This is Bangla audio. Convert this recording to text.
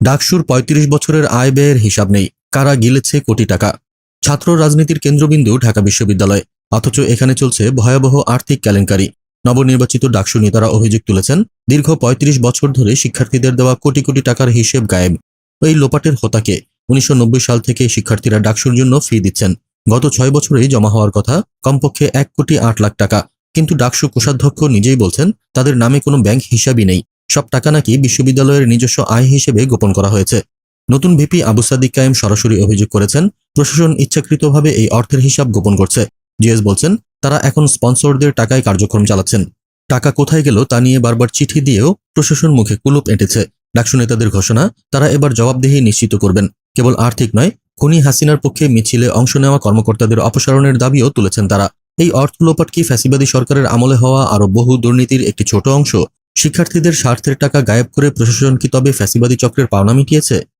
ডাকসুর ৩৫ বছরের আয় ব্যয়ের হিসাব নেই। কারা গিলেছে কোটি টাকা? ছাত্র রাজনীতির কেন্দ্রবিন্দু ঢাকা বিশ্ববিদ্যালয়। অথচ এখানে চলছে ভয়াবহ আর্থিক কেলেঙ্কারি। নবনির্বাচিত ডাকসু নেতারা অভিযোগ তুলেছেন, দীর্ঘ ৩৫ বছর ধরে শিক্ষার্থীদের দেওয়া কোটি কোটি টাকার হিসেব গায়েব। এই লোপাটের হোতাকে উনিশশো নব্বই সাল থেকে শিক্ষার্থীরা ডাকসুর জন্য ফি দিচ্ছেন। গত ছয় বছরেই জমা হওয়ার কথা, কমপক্ষে এক কোটি আট লাখ টাকা। কিন্তু ডাকসু কোষাধ্যক্ষ নিজেই বলছেন, তাদের নামে কোনো ব্যাংক হিসাবই নেই। সব টাকা নাকি বিশ্ববিদ্যালয়ের নিজস্ব আয় হিসেবে গোপন করা হয়েছে। নতুন ভিপি আবু সাদিক কায়েম সরাসরি অভিযোগ করেছেন, প্রশাসন ইচ্ছাকৃতভাবে এই অর্থের হিসাব গোপন করছে। জিএস বলছেন, তারা এখন স্পন্সরদের টাকায় কার্যক্রম চালাচ্ছেন। টাকা কোথায় গেল তা নিয়ে বারবার চিঠি দিয়েও প্রশাসন মুখে কুলুপ এঁটেছে। ডাকসু নেতাদের ঘোষণা, তারা এবার জবাবদিহি নিশ্চিত করবেন। কেবল আর্থিক নয়, খুনি হাসিনার পক্ষে মিছিলে অংশ নেওয়া কর্মকর্তাদের অপসারণের দাবিও তুলেছেন তারা। এই অর্থ লোপাট কি ফ্যাসিবাদী সরকারের আমলে হওয়া আরও বহু দুর্নীতির একটি ছোট অংশ। শিক্ষার্থীদের স্বার্থের টাকা গায়েব করে প্রশাসন কি তবে ফ্যাসিবাদী চক্রের পাওনা মিটিয়েছে?